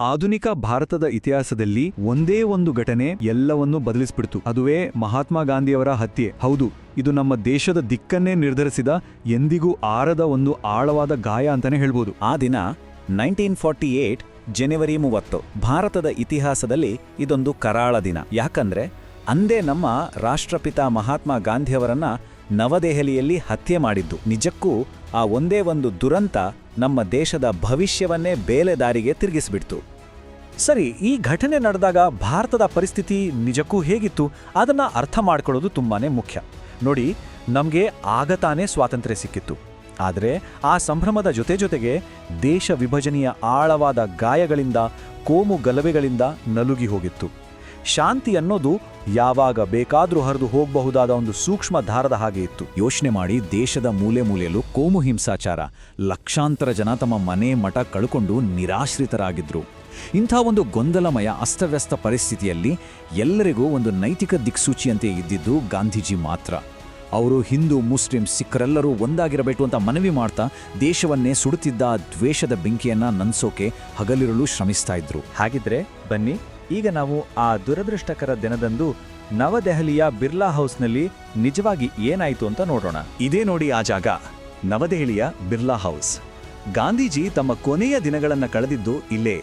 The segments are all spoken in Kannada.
ಆಧುನಿಕ ಭಾರತದ ಇತಿಹಾಸದಲ್ಲಿ ಒಂದೇ ಒಂದು ಘಟನೆ ಎಲ್ಲವನ್ನೂ ಬದಲಿಸ್ಬಿಡ್ತು. ಅದುವೇ ಮಹಾತ್ಮ ಗಾಂಧಿಯವರ ಹತ್ಯೆ. ಹೌದು, ಇದು ನಮ್ಮ ದೇಶದ ದಿಕ್ಕನ್ನೇ ನಿರ್ಧರಿಸಿದ ಎಂದಿಗೂ ಆರದ ಒಂದು ಆಳವಾದ ಗಾಯ ಅಂತಾನೆ ಹೇಳ್ಬೋದು. ಆ ದಿನ ನೈನ್ಟೀನ್ ಫಾರ್ಟಿ ಏಟ್, ಜನವರಿ ಮೂವತ್ತು. ಭಾರತದ ಇತಿಹಾಸದಲ್ಲಿ ಇದೊಂದು ಕರಾಳ ದಿನ. ಯಾಕಂದ್ರೆ, ಅಂದೇ ನಮ್ಮ ರಾಷ್ಟ್ರಪಿತ ಮಹಾತ್ಮ ಗಾಂಧಿಯವರನ್ನ ನವದೆಹಲಿಯಲ್ಲಿ ಹತ್ಯೆ ಮಾಡಿದ್ದು. ನಿಜಕ್ಕೂ ಆ ಒಂದೇ ಒಂದು ದುರಂತ ನಮ್ಮ ದೇಶದ ಭವಿಷ್ಯವನ್ನೇ ಬೇಲೆ ದಾರಿಗೆ ತಿರುಗಿಸ್ಬಿಡ್ತು. ಸರಿ, ಈ ಘಟನೆ ನಡೆದಾಗ ಭಾರತದ ಪರಿಸ್ಥಿತಿ ನಿಜಕ್ಕೂ ಹೇಗಿತ್ತು? ಅದನ್ನ ಅರ್ಥ ಮಾಡ್ಕೊಳ್ಳೋದು ತುಂಬಾನೇ ಮುಖ್ಯ. ನೋಡಿ, ನಮಗೆ ಆಗತಾನೇ ಸ್ವಾತಂತ್ರ್ಯ ಸಿಕ್ಕಿತ್ತು. ಆದರೆ ಆ ಸಂಭ್ರಮದ ಜೊತೆ ಜೊತೆಗೆ ದೇಶ ವಿಭಜನೆಯ ಆಳವಾದ ಗಾಯಗಳಿಂದ, ಕೋಮು ಗಲಭೆಗಳಿಂದ ನಲುಗಿ ಹೋಗಿತ್ತು. ಶಾಂತಿ ಅನ್ನೋದು ಯಾವಾಗ ಬೇಕಾದ್ರೂ ಹರಿದು ಹೋಗಬಹುದಾದ ಒಂದು ಸೂಕ್ಷ್ಮ ದಾರದ ಹಾಗೆ ಇತ್ತು. ಯೋಚನೆ ಮಾಡಿ ದೇಶದ ಮೂಲೆ ಮೂಲೆಯಲ್ಲೂ ಕೋಮು ಹಿಂಸಾಚಾರ. ಲಕ್ಷಾಂತರ ಜನ ತಮ್ಮ ಮನೆ, ಮಠ ಕಳ್ಕೊಂಡು ನಿರಾಶ್ರಿತರಾಗಿದ್ರು. ಇಂಥ ಒಂದು ಗೊಂದಲಮಯ, ಅಸ್ತವ್ಯಸ್ತ ಪರಿಸ್ಥಿತಿಯಲ್ಲಿ ಎಲ್ಲರಿಗೂ ಒಂದು ನೈತಿಕ ದಿಕ್ಸೂಚಿಯಂತೆ ಇದ್ದಿದ್ದು ಗಾಂಧೀಜಿ ಮಾತ್ರ. ಅವರು ಹಿಂದೂ, ಮುಸ್ಲಿಂ ಸಿಖ್ರೆಲ್ಲರೂ ಒಂದಾಗಿರಬೇಕು ಅಂತ ಮನವಿ ಮಾಡ್ತಾ ದೇಶವನ್ನೇ ಸುಡುತ್ತಿದ್ದ ದ್ವೇಷದ ಬೆಂಕಿಯನ್ನ ನನ್ಸೋಕೆ ಹಗಲಿರುಳು ಶ್ರಮಿಸ್ತಾ ಇದ್ರು. ಹಾಗಿದ್ರೆ ಬನ್ನಿ ಈಗ ನಾವು ಆ ದುರದೃಷ್ಟಕರ ದಿನದಂದು ನವದೆಹಲಿಯ ಬಿರ್ಲಾ ಹೌಸ್ನಲ್ಲಿ ನಿಜವಾಗಿ ಏನಾಯಿತು ಅಂತ ನೋಡೋಣ. ಇದೇ ನೋಡಿ ಆ ಜಾಗ, ನವದೆಹಲಿಯ ಬಿರ್ಲಾ ಹೌಸ್. ಗಾಂಧೀಜಿ ತಮ್ಮ ಕೊನೆಯ ದಿನಗಳನ್ನು ಕಳೆದಿದ್ದು ಇಲ್ಲೇ.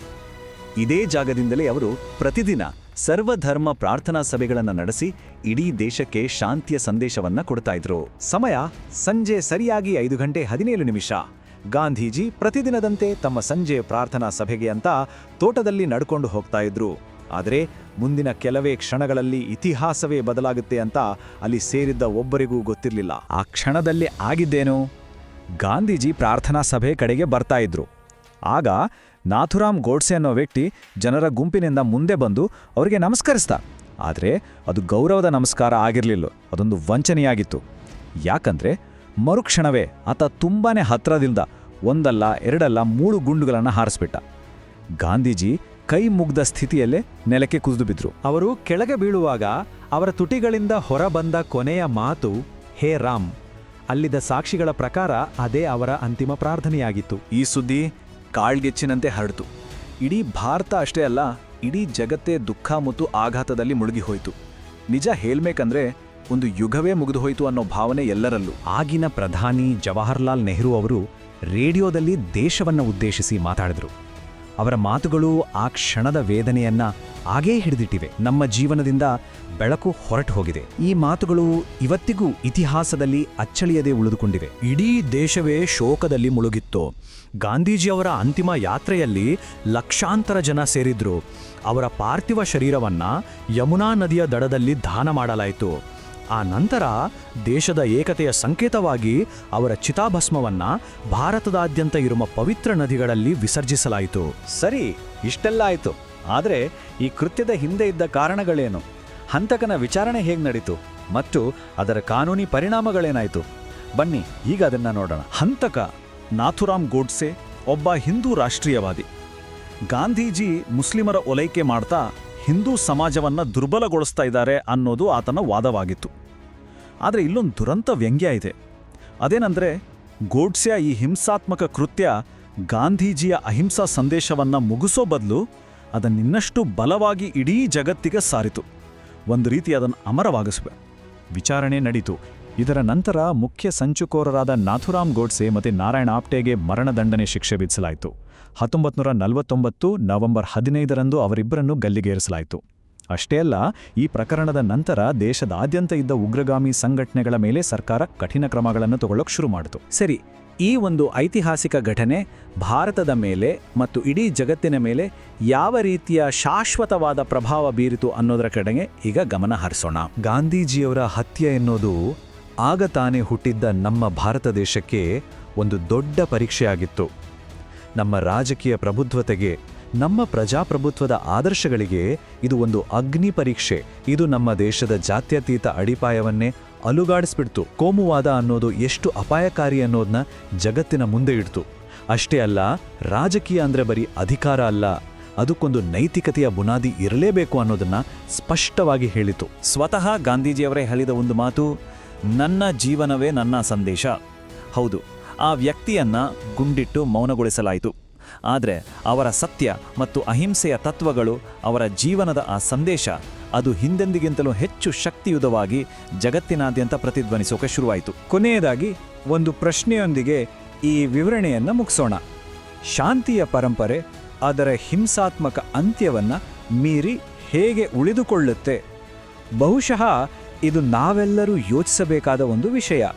ಇದೇ ಜಾಗದಿಂದಲೇ ಅವರು ಪ್ರತಿದಿನ ಸರ್ವಧರ್ಮ ಪ್ರಾರ್ಥನಾ ಸಭೆಗಳನ್ನು ನಡೆಸಿ ಇಡೀ ದೇಶಕ್ಕೆ ಶಾಂತಿಯ ಸಂದೇಶವನ್ನ ಕೊಡ್ತಾ ಇದ್ರು. ಸಮಯ ಸಂಜೆ ಸರಿಯಾಗಿ ಐದು ಗಂಟೆ ಹದಿನೇಳು ನಿಮಿಷ. ಗಾಂಧೀಜಿ ಪ್ರತಿದಿನದಂತೆ ತಮ್ಮ ಸಂಜೆ ಪ್ರಾರ್ಥನಾ ಸಭೆಗೆ ಅಂತ ತೋಟದಲ್ಲಿ ನಡ್ಕೊಂಡು ಹೋಗ್ತಾ ಇದ್ರು. ಆದರೆ ಮುಂದಿನ ಕೆಲವೇ ಕ್ಷಣಗಳಲ್ಲಿ ಇತಿಹಾಸವೇ ಬದಲಾಗುತ್ತೆ ಅಂತ ಅಲ್ಲಿ ಸೇರಿದ್ದ ಒಬ್ಬರಿಗೂ ಗೊತ್ತಿರಲಿಲ್ಲ. ಆ ಕ್ಷಣದಲ್ಲಿ ಆಗಿದ್ದೇನು? ಗಾಂಧೀಜಿ ಪ್ರಾರ್ಥನಾ ಸಭೆ ಕಡೆಗೆ ಬರ್ತಾ ಇದ್ರು. ಆಗ ನಾಥುರಾಮ್ ಗೋಡ್ಸೆ ಅನ್ನೋ ವ್ಯಕ್ತಿ ಜನರ ಗುಂಪಿನಿಂದ ಮುಂದೆ ಬಂದು ಅವರಿಗೆ ನಮಸ್ಕರಿಸ್ದ. ಆದರೆ ಅದು ಗೌರವದ ನಮಸ್ಕಾರ ಆಗಿರಲಿಲ್ಲ. ಅದೊಂದು ವಂಚನೆಯಾಗಿತ್ತು. ಯಾಕಂದ್ರೆ ಮರುಕ್ಷಣವೇ ಆತ ತುಂಬಾನೇ ಹತ್ರದಿಂದ ಒಂದಲ್ಲ, ಎರಡಲ್ಲ, ಮೂರು ಗುಂಡುಗಳನ್ನು ಹಾರಿಸ್ಬಿಟ್ಟ. ಗಾಂಧೀಜಿ ಕೈ ಮುಗ್ದ ಸ್ಥಿತಿಯಲ್ಲೇ ನೆಲಕ್ಕೆ ಕುಸಿದು ಬಿದ್ರು. ಅವರು ಕೆಳಗೆ ಬೀಳುವಾಗ ಅವರ ತುಟಿಗಳಿಂದ ಹೊರಬಂದ ಕೊನೆಯ ಮಾತು, ಹೇ ರಾಮ್, ಅಲ್ಲಿದ್ದ ಸಾಕ್ಷಿಗಳ ಪ್ರಕಾರ ಅದೇ ಅವರ ಅಂತಿಮ ಪ್ರಾರ್ಥನೆಯಾಗಿತ್ತು. ಈ ಸುದ್ದಿ ಕಾಳ್ಗೆಚ್ಚಿನಂತೆ ಹರಡಿತು. ಇಡೀ ಭಾರತ ಅಷ್ಟೇ ಅಲ್ಲ, ಇಡೀ ಜಗತ್ತೇ ದುಃಖ ಮತ್ತು ಆಘಾತದಲ್ಲಿ ಮುಳುಗಿ ಹೋಯಿತು ನಿಜ ಹೇಳ್ಬೇಕಂದ್ರೆ ಒಂದು ಯುಗವೇ ಮುಗಿದು ಹೋಯಿತು ಅನ್ನೋ ಭಾವನೆ ಎಲ್ಲರಲ್ಲೂ. ಆಗಿನ ಪ್ರಧಾನಿ ಜವಾಹರ್ಲಾಲ್ ನೆಹರು ಅವರು ರೇಡಿಯೋದಲ್ಲಿ ದೇಶವನ್ನು ಉದ್ದೇಶಿಸಿ ಮಾತಾಡಿದರು. ಅವರ ಮಾತುಗಳು ಆ ಕ್ಷಣದ ವೇದನೆಯನ್ನ ಆಗೇ ಹಿಡಿದಿಟ್ಟಿವೆ. ನಮ್ಮ ಜೀವನದಿಂದ ಬೆಳಕು ಹೊರಟು ಹೋಗಿದೆ. ಈ ಮಾತುಗಳು ಇವತ್ತಿಗೂ ಇತಿಹಾಸದಲ್ಲಿ ಅಚ್ಚಳಿಯದೆ ಉಳಿದುಕೊಂಡಿವೆ. ಇಡೀ ದೇಶವೇ ಶೋಕದಲ್ಲಿ ಮುಳುಗಿತ್ತು. ಗಾಂಧೀಜಿಯವರ ಅಂತಿಮ ಯಾತ್ರೆಯಲ್ಲಿ ಲಕ್ಷಾಂತರ ಜನ ಸೇರಿದ್ರು. ಅವರ ಪಾರ್ಥಿವ ಶರೀರವನ್ನ ಯಮುನಾ ನದಿಯ ದಡದಲ್ಲಿ ದಾನ ಮಾಡಲಾಯಿತು. ಆ ನಂತರ ದೇಶದ ಏಕತೆಯ ಸಂಕೇತವಾಗಿ ಅವರ ಚಿತಾಭಸ್ಮವನ್ನ ಭಾರತದಾದ್ಯಂತ ಇರುವ ಪವಿತ್ರ ನದಿಗಳಲ್ಲಿ ವಿಸರ್ಜಿಸಲಾಯಿತು. ಸರಿ ಇಷ್ಟೆಲ್ಲ ಆಯಿತು. ಆದರೆ ಈ ಕೃತ್ಯದ ಹಿಂದೆ ಇದ್ದ ಕಾರಣಗಳೇನು? ಹಂತಕನ ವಿಚಾರಣೆ ಹೇಗೆ ನಡೀತು? ಮತ್ತು ಅದರ ಕಾನೂನಿ ಪರಿಣಾಮಗಳೇನಾಯಿತು? ಬನ್ನಿ ಈಗ ಅದನ್ನ ನೋಡೋಣ. ಹಂತಕ ನಾಥುರಾಮ್ ಗೋಡ್ಸೆ ಒಬ್ಬ ಹಿಂದೂ ರಾಷ್ಟ್ರೀಯವಾದಿ. ಗಾಂಧೀಜಿ ಮುಸ್ಲಿಮರ ಓಲೈಕೆ ಮಾಡ್ತಾ ಹಿಂದೂ ಸಮಾಜವನ್ನು ದುರ್ಬಲಗೊಳಿಸ್ತಾ ಇದ್ದಾರೆ ಅನ್ನೋದು ಆತನ ವಾದವಾಗಿತ್ತು. ಆದರೆ ಇಲ್ಲೊಂದು ದುರಂತ ವ್ಯಂಗ್ಯ ಇದೆ. ಅದೇನೆಂದರೆ ಗೋಡ್ಸೆಯ ಈ ಹಿಂಸಾತ್ಮಕ ಕೃತ್ಯ ಗಾಂಧೀಜಿಯ ಅಹಿಂಸಾ ಸಂದೇಶವನ್ನು ಮುಗಿಸೋ ಬದಲು ಅದನ್ನಿನ್ನಷ್ಟು ಬಲವಾಗಿ ಇಡೀ ಜಗತ್ತಿಗೆ ಸಾರಿತು. ಒಂದು ರೀತಿ ಅದನ್ನು ಅಮರವಾಗಿಸುವೆ. ವಿಚಾರಣೆ ನಡೀತು. ಇದರ ನಂತರ ಮುಖ್ಯ ಸಂಚುಕೋರರಾದ ನಾಥುರಾಮ್ ಗೋಡ್ಸೆ ಮತ್ತು ನಾರಾಯಣ ಆಪ್ಟೆಗೆ ಮರಣದಂಡನೆ ಶಿಕ್ಷೆ ವಿಧಿಸಲಾಯಿತು. ಹತ್ತೊಂಬತ್ತು ನೂರ ನಲವತ್ತೊಂಬತ್ತು ನವೆಂಬರ್ ಹದಿನೈದರಂದು ಅವರಿಬ್ಬರನ್ನು ಗಲ್ಲಿಗೇರಿಸಲಾಯಿತು. ಅಷ್ಟೇ ಅಲ್ಲ, ಈ ಪ್ರಕರಣದ ನಂತರ ದೇಶದಾದ್ಯಂತ ಇದ್ದ ಉಗ್ರಗಾಮಿ ಸಂಘಟನೆಗಳ ಮೇಲೆ ಸರ್ಕಾರ ಕಠಿಣ ಕ್ರಮಗಳನ್ನು ತಗೊಳ್ಳೋಕೆ ಶುರು ಮಾಡಿತು. ಸರಿ, ಈ ಒಂದು ಐತಿಹಾಸಿಕ ಘಟನೆ ಭಾರತದ ಮೇಲೆ ಮತ್ತು ಇಡೀ ಜಗತ್ತಿನ ಮೇಲೆ ಯಾವ ರೀತಿಯ ಶಾಶ್ವತವಾದ ಪ್ರಭಾವ ಬೀರಿತು ಅನ್ನೋದರ ಕಡೆಗೆ ಈಗ ಗಮನ ಹರಿಸೋಣ. ಗಾಂಧೀಜಿಯವರ ಹತ್ಯೆ ಎನ್ನುವುದು ಆಗ ತಾನೇ ಹುಟ್ಟಿದ್ದ ನಮ್ಮ ಭಾರತ ದೇಶಕ್ಕೆ ಒಂದು ದೊಡ್ಡ ಪರೀಕ್ಷೆಯಾಗಿತ್ತು. ನಮ್ಮ ರಾಜಕೀಯ ಪ್ರಬುದ್ಧತೆಗೆ ನಮ್ಮ ಪ್ರಜಾಪ್ರಭುತ್ವದ ಆದರ್ಶಗಳಿಗೆ ಇದು ಒಂದು ಅಗ್ನಿ ಪರೀಕ್ಷೆ. ಇದು ನಮ್ಮ ದೇಶದ ಜಾತ್ಯತೀತ ಅಡಿಪಾಯವನ್ನೇ ಅಲುಗಾಡಿಸ್ಬಿಡ್ತು. ಕೋಮುವಾದ ಅನ್ನೋದು ಎಷ್ಟು ಅಪಾಯಕಾರಿ ಅನ್ನೋದನ್ನ ಜಗತ್ತಿನ ಮುಂದೆ ಇಡ್ತು. ಅಷ್ಟೇ ಅಲ್ಲ, ರಾಜಕೀಯ ಅಂದ್ರೆ ಬರೀ ಅಧಿಕಾರ ಅಲ್ಲ, ಅದಕ್ಕೊಂದು ನೈತಿಕತೆಯ ಬುನಾದಿ ಇರಲೇಬೇಕು ಅನ್ನೋದನ್ನ ಸ್ಪಷ್ಟವಾಗಿ ಹೇಳಿತು. ಸ್ವತಃ ಗಾಂಧೀಜಿಯವರೇ ಹೇಳಿದ ಒಂದು ಮಾತು, ನನ್ನ ಜೀವನವೇ ನನ್ನ ಸಂದೇಶ. ಹೌದು, ಆ ವ್ಯಕ್ತಿಯನ್ನ ಗುಂಡಿಟ್ಟು ಮೌನಗೊಳಿಸಲಾಯಿತು. ಆದರೆ ಅವರ ಸತ್ಯ ಮತ್ತು ಅಹಿಂಸೆಯ ತತ್ವಗಳು ಅವರ ಜೀವನದ ಆ ಸಂದೇಶ. ಅದು ಹಿಂದೆಂದಿಗಿಂತಲೂ ಹೆಚ್ಚು ಶಕ್ತಿಯುತವಾಗಿ ಜಗತ್ತಿನಾದ್ಯಂತ ಪ್ರತಿಧ್ವನಿಸೋಕೆ ಶುರುವಾಯಿತು. ಕೊನೆಯದಾಗಿ ಒಂದು ಪ್ರಶ್ನೆಯೊಂದಿಗೆ ಈ ವಿವರಣೆಯನ್ನು ಮುಗಿಸೋಣ. ಶಾಂತಿಯ ಪರಂಪರೆ, ಅದರ ಹಿಂಸಾತ್ಮಕ ಅಂತ್ಯವನ್ನ ಮೀರಿ ಹೇಗೆ ಉಳಿದುಕೊಳ್ಳುತ್ತೆ? ಬಹುಶಃ ಇದು ನಾವೆಲ್ಲರೂ ಯೋಚಿಸಬೇಕಾದ ಒಂದು ವಿಷಯ.